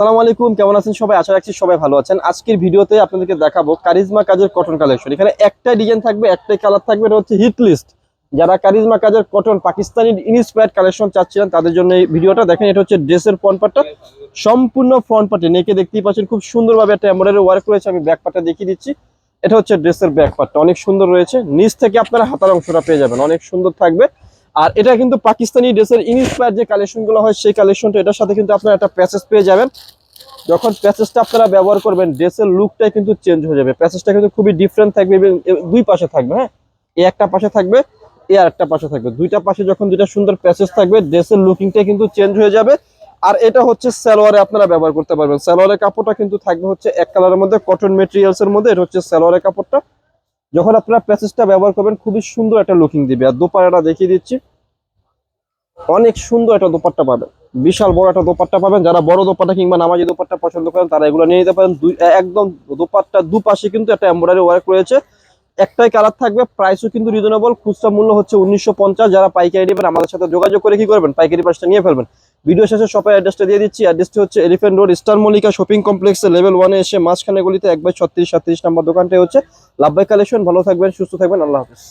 সালাম আলাইকুম, কেমন আছেন সবাই? আশা রাখছি সবাই ভালো আছেন। আজকের ভিডিওতে আপনাদেরকে দেখাবো কারিজমা কাজের কটন কালেকশন। এখানে একটাই ডিজাইন থাকবে, একটাই কালার থাকবে, এটা হচ্ছে হিট লিস্ট। যারা কারিজমা কাজের কটন, পাকিস্তানি ইনস্পায়ার্ড কালেকশন চাচ্ছিলেন, তাদের জন্য এই ভিডিওটা দেখেন, এটা হচ্ছে ড্রেসের ফ্রন্ট পার্টটা সম্পূর্ণ ফ্রন্ট পার্টে নেকে দেখতেই পাচ্ছেন, খুব সুন্দরভাবে একটা এমব্রয়ডারি ওয়ার্ক রয়েছে, আমি ব্যাক পার্টটা দেখিয়ে দিচ্ছি। এটা হচ্ছে ড্রেসের ব্যাক পার্টটা অনেক সুন্দর রয়েছে। নিচ থেকে আপনারা হাতার অংশটা পেয়ে যাবেন, অনেক সুন্দর থাকবে। আর এটা কিন্তু পাকিস্তানি ড্রেসের ইনস্পায়ার যে কালেকশনগুলো হয়, সেই কালেকশনটা এটার সাথে কিন্তু আপনারা একটা প্যাসেজ পেয়ে যাবেন। যখন প্যাসেজটা আপনারা ব্যবহার করবেন, ড্রেসের লুকটাই কিন্তু চেঞ্জ হয়ে যাবে। প্যাসেজটা কিন্তু খুবই ডিফারেন্ট থাকবে এবং দুই পাশে থাকবে হ্যাঁ? এ একটা পাশে থাকবে, এ আর একটা পাশে থাকবে। দুইটা পাশে যখন দুইটা সুন্দর প্যাসেজ থাকবে, ড্রেসের লুকিংটা কিন্তু চেঞ্জ হয়ে যাবে। আর এটা হচ্ছে সালোয়ারে আপনারা ব্যবহার করতে পারবেন। সালোয়ারের কাপড়টা কিন্তু থাকবে হচ্ছে এক কালারের মধ্যে কটন মেটেরিয়ালস এর মধ্যে, এটা হচ্ছে সালোয়ারের কাপড়টা। যখন আপনারা প্যাসেজটা ব্যবহার করবেন, খুবই সুন্দর একটা লুকিং দিবে। আর দোপারাটা দেখিয়ে দিচ্ছি। অনেক সুন্দর একটা দোপাট্টা পাবেন। বিশাল বড় একটা দোপাট্টা পাবেন। যারা বড় দোপাট্টা কিংবা নামাজি দোপাট্টা পছন্দ করেন, তারা এগুলো নিয়ে নিতে পারেন। দুই একদম দোপাট্টা দুপাশে কিন্তু একটা এমব্রয়ডারি ওয়ার্ক রয়েছে। একটাই কালার থাকবে। প্রাইসও কিন্তু রিজনেবল খুচরা মূল্য হচ্ছে উনিশশো পঞ্চাশ। যারা পাইকারি নেবেন, আমাদের সাথে যোগাযোগ করে কি করবেন? পাইকারি পাশটা নিয়ে ফেলবেন। ভিডিও শেষে সবাই অ্যাড্রেসটা দিয়ে দিচ্ছি। অ্যাড্রেসটি হচ্ছে elephant road star Mollika shopping কমপ্লেক্সে লেভেল ওয়ানে এসে মাঝখানে গলিতে এক বাই ছত্রিশ সাতত্রিশ নম্বর দোকানটাই হচ্ছে। লাভবাই কালেকশন ভালো থাকবেন, সুস্থ থাকবেন, আল্লাহ হাফিজ।